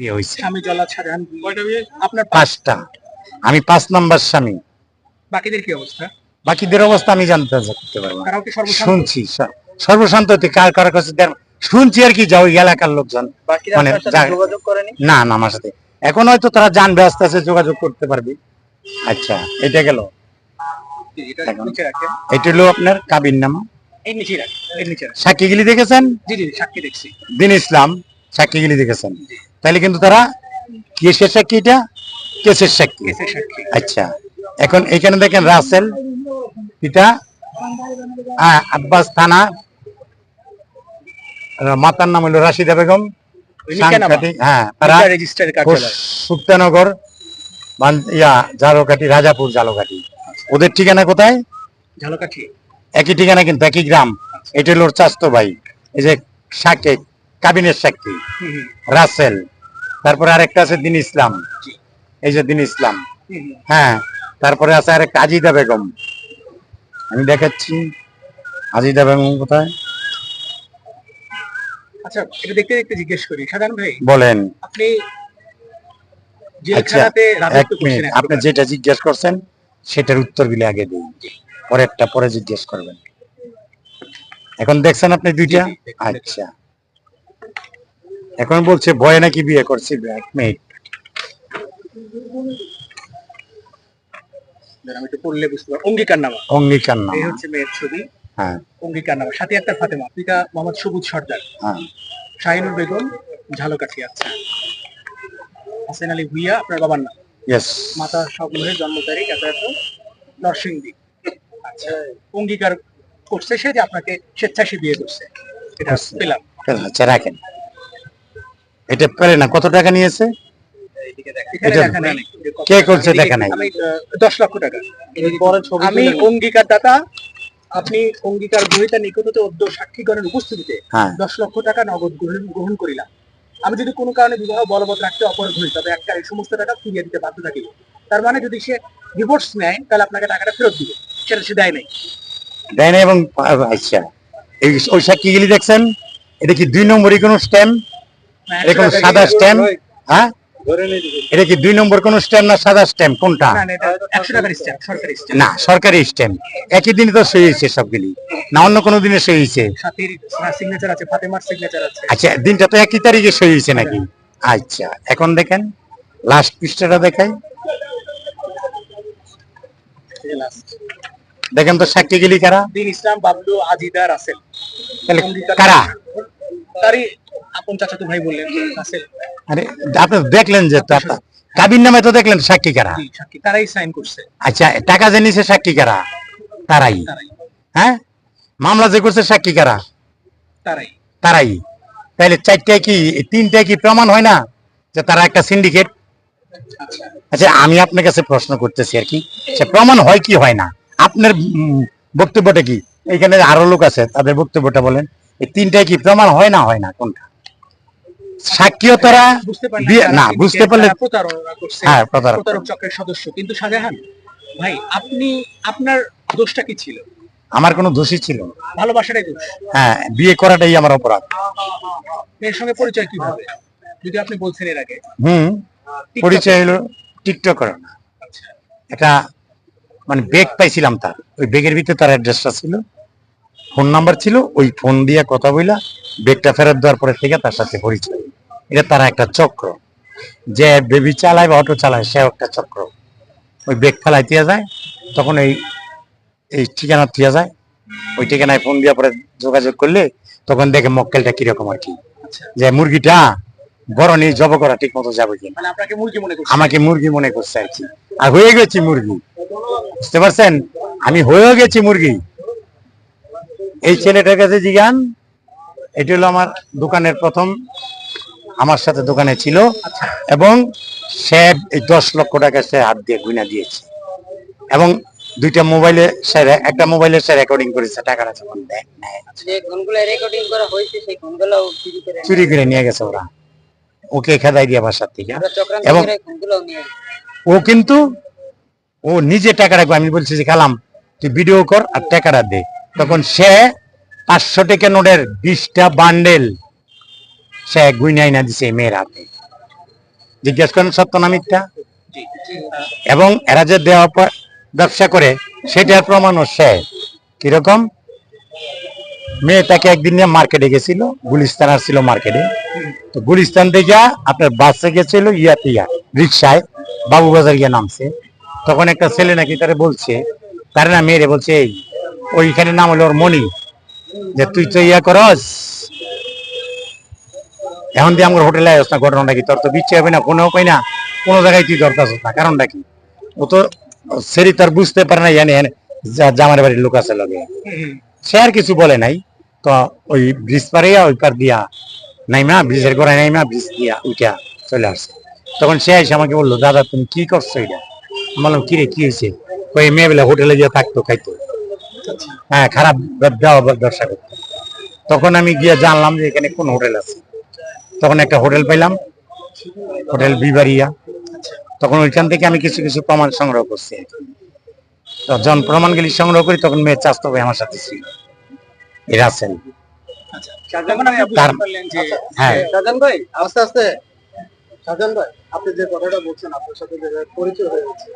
বিয়ে হয়েছে। স্বামী শাহজাহান কয়টা বিয়ে আপনার পাঁচটা। আমি পাঁচ নাম্বার স্বামী। বাকিদের কি অবস্থা? বাকিদের অবস্থা আমি জানতে করতে পারব। শুনছি সর্বশান্ত কার কার কাছে শুনছি আর কি যাও এলাকার লোকজন। মানে আপনার সাথে যা- যোগাযোগ করেনি? না না আমার সাথে। এখন হয়তো তারা জানবে আস্তে আস্তে যোগাযোগ করতে পারবে। আচ্ছা এটা গেল। এটা হলো আপনার কাবির নামা। রাখেন সাক্ষীগিলি দেখেছেন? জি জি সাক্ষী দেখছি। দিন ইসলাম। সাক্ষীগিলি দেখেছেন। তাহলে কিন্তু তারা কেসের সাক্ষী। এটা কেসের সাক্ষী। আচ্ছা এখন এখানে দেখেন রাসেল পিতা আব্বাস থানা মাতার নাম হলো রাশিদা বেগম হ্যাঁ তারা সুক্তানগর ইয়া জালোকাঠি রাজাপুর জালোকাঠি। ওদের ঠিকানা কোথায়? ঝালকাঠি একই ঠিকানা কিন্তু একই গ্রাম। এটা হলো চাস্তো ভাই। এই যে সাক্ষী কাবিনের সাক্ষী রাসেল। তারপরে আরেকটা আছে দিন ইসলাম। এই যে দিন ইসলাম। হ্যাঁ তারপরে আছে আরেকটা আজিদা বেগম। আমি দেখাচ্ছি আজিদা বেগম কোথায়? আচ্ছা এটা দেখতে দেখতে জিজ্ঞেস করি। সাধারণ ভাই বলেন। আপনি আচ্ছা আপনি যেটা জিজ্ঞেস করছেন সেটার উত্তর গুলি আগে দিন। পরেরটা পরে জিজ্ঞেস করবেন। এখন দেখছেন আপনি দুইটা? আচ্ছা। এখন বলছে ভয়ে নাকি বিয়ে করছি এক আমি একটু পড়লে বুঝতে পারব। অঙ্গীকার নামা। অঙ্গীকার না এই হচ্ছে মেয়ের ছবি। হ্যাঁ। অঙ্গীকার নামা। সাথে একটা ফাতেমা। পিতা মোহাম্মদ সবুজ সর্দার। হ্যাঁ। শাহিনুর বেগম ঝালকাঠি আচ্ছা। হাসেন আলী ভুইয়া আপনার বাবার নাম? ইয়েস মাতা জন্ম তারিখ এত এত। নরসিংদী। আচ্ছা অঙ্গীকার করছে সে যে আপনাকে স্বেচ্ছাসী বিয়ে করছে। এটা। পেলাম আচ্ছা রাখেন। এটা পেলে না কত টাকা নিয়েছে? নেই। কে করছে দেখা নাই? আমি দশ লক্ষ টাকা। আমি অঙ্গীকার দাতা আপনি অঙ্গীকার গ্রহীতা নিকটতে অদ্য সাক্ষীগণের উপস্থিতিতে হ্যাঁ। দশ লক্ষ টাকা নগদ গ্রহণ করিলাম। আমি যদি কোনো কারণে বিবাহ বলবৎ রাখতে অপরাধ হই তবে একটা এই সমস্ত টাকা ফিরিয়ে দিতে বাধ্য থাকিব। তার মানে যদি সে ডিভোর্স নেয় তাহলে আপনাকে টাকাটা ফেরত দিবে। সেটা সে দেয় নাই। দেয় না এবং আচ্ছা। এই ওই সাক্ষীগুলি দেখছেন? এটা কি দুই নম্বরই কোনো স্ট্যাম্প এটা কোনো সাদা স্ট্যাম্প হ্যাঁ? এটা কি দুই নম্বর কোন স্ট্যাম্প না সাদা স্ট্যাম্প কোনটা? না না, এটা একশো টাকার স্ট্যাম্প সরকারি স্ট্যাম্প না সরকারি স্ট্যাম্প একই দিনে তো সই হয়েছে সবগুলি। না অন্য কোনো দিনে সই হয়েছে? সাথীর সিগনেচার আছে ফাতেমার সিগনেচার আছে। আচ্ছা দিনটা তো একই তারিখে সই হয়েছে নাকি? আচ্ছা এখন দেখেন লাস্ট পৃষ্ঠাটা দেখাই। দেখেন তো সাক্ষীগুলি কারা? দিন ইসলাম বাবলু আজিদা রাসেল। কারা? আপন চাচাতো ভাই বললেন রাসেল আরে আপনি দেখলেন যে কাবির নামে তো দেখলেন সাক্ষী কারা? তারাই সাইন করছে। আচ্ছা টাকা যে নিছে সাক্ষী কারা? তারাই। হ্যাঁ? মামলা যে করছে সাক্ষী কারা? তারাই। তারাই। তাহলে চারটায় কি তিনটায় কি প্রমাণ হয় না যে তারা একটা সিন্ডিকেট আচ্ছা। আচ্ছা আমি আপনার কাছে প্রশ্ন করতেছি আর কি। সে প্রমাণ হয় কি হয় না? আপনার বক্তব্যটা কি? এখানে আরও লোক আছে তাদের বক্তব্যটা বলেন। এই তিনটায় কি প্রমাণ হয় না হয় না কোনটা? সাক্ষীও তারা না বুঝতে পারলে হ্যাঁ প্রতারক। চক্রের সদস্য। কিন্তু শাহজাহান ভাই আপনি আপনার দোষটা কি ছিল? আমার কোনো দোষই ছিল। ভালোবাসাটাই দোষ। হ্যাঁ বিয়ে করাটাই আমার অপরাধ। মেয়ের সঙ্গে পরিচয় কীভাবে? যদি আপনি বলছেন এর আগে। হুম পরিচয় হলো টিকটক করে না একটা মানে বেগ পাইছিলাম তার। ওই বেগের ভিতরে তার অ্যাড্রেসটা ছিল। ফোন নাম্বার ছিল ওই ফোন দিয়ে কথা বইলা বেগটা ফেরত দেওয়ার পরে থেকে তার সাথে পরিচয়। এটা তারা একটা চক্র। যে বেবি চালায় বা অটো চালায় সেও একটা চক্র। ওই বেগ ফেলাই দিয়া যায় তখন এই এই ঠিকানা দিয়া যায়। ওই ঠিকানায় ফোন দিয়ে পরে যোগাযোগ করলে তখন দেখে মক্কেলটা কীরকম আর কি। আচ্ছা। যে মুরগিটা বড় নেই জব করা ঠিক মতো যাবে কি মানে আমাকে মুরগি মনে করছে আর কি। আর হয়ে গেছি মুরগি। বুঝতে পারছেন? আমি হয়েও গেছি মুরগি। এই ছেলেটার কাছে জিগান এটি হলো আমার দোকানের প্রথম আমার সাথে দোকানে ছিল এবং সে এই দশ লক্ষ টাকা সে হাত দিয়ে গুনা দিয়েছে। এবং দুইটা মোবাইলে স্যার একটা মোবাইলে স্যার রেকর্ডিং করেছে টাকাটা যখন দেয় চুরি করে নিয়ে গেছে। ওরা। ওকে খেদাই দিয়ে বাসার থেকে এবং- ও কিন্তু ও নিজে টাকা রাখবে। আমি বলছি যে কালাম তুই ভিডিও কর আর টাকাটা দে। তখন সে পাঁচশো টাকা নোটের বিশটা বান্ডেল সে গুইনাই না দিছে মেয়ের হাতে। জিজ্ঞেস করেন, সত্য না মিথ্যা? এবং এরা যে দেওয়া ব্যবসা করে, সেটার প্রমাণও সে। কীরকম? মেয়ে তাকে একদিন নিয়ে মার্কেটে গেছিল, গুলিস্তান আসছিল মার্কেটে। তো গুলিস্তান থেকে আপনার বাসে গেছিল ইয়াতে ইয়া রিক্সায় বাবুবাজার গিয়ে নামছে। তখন একটা ছেলে নাকি তারে বলছে, তার না মেয়েরে বলছে, এই ওইখানে নাম হলো ওর মনি যে তুই তো ইয়া করস এখন দিয়ে আমার হোটেলে আসছ না ঘটনাটা কি তোর তো বিচ্ছে হবে না, কোনো পাই না, কোনো জায়গায় তুই ধরতে আসছ না কারণটা কি? ও তো সেরি তার বুঝতে পারে না, জানে জামার বাড়ির লোক আছে লগে। সে আর কিছু বলে নাই। তো ওই ব্রিজ পারিয়া ওই পার দিয়া নাইমা, ব্রিজের গোড়ায় নাইমা, ব্রিজ দিয়া উঠা চলে আসছে। তখন সে এসে আমাকে বলল, দাদা, তুমি কি করছ এটা? আমি বললাম কি রে কি হয়েছে ওই মেয়ে বেলা হোটেলে গিয়ে থাকতো, খাইতো। হ্যাঁ খারাপ ব্যবসা করতো। তখন আমি গিয়ে জানলাম যে এখানে কোন হোটেল আছে। তখন একটা হোটেল পেলাম হোটেল বিবারিয়া তখন ওইখান থেকে আমি কিছু কিছু প্রমাণ সংগ্রহ করছি। তো যখন প্রমাণগুলি সংগ্রহ করি তখন মেয়ে চাস্ত ভাই আমার সাথে ছিল। এরা আছেন। যে হ্যাঁ। ভাই আস্তে আস্তে। ভাই আপনি যে কথাটা বলছেন আপনার সাথে পরিচয় হয়ে গেছে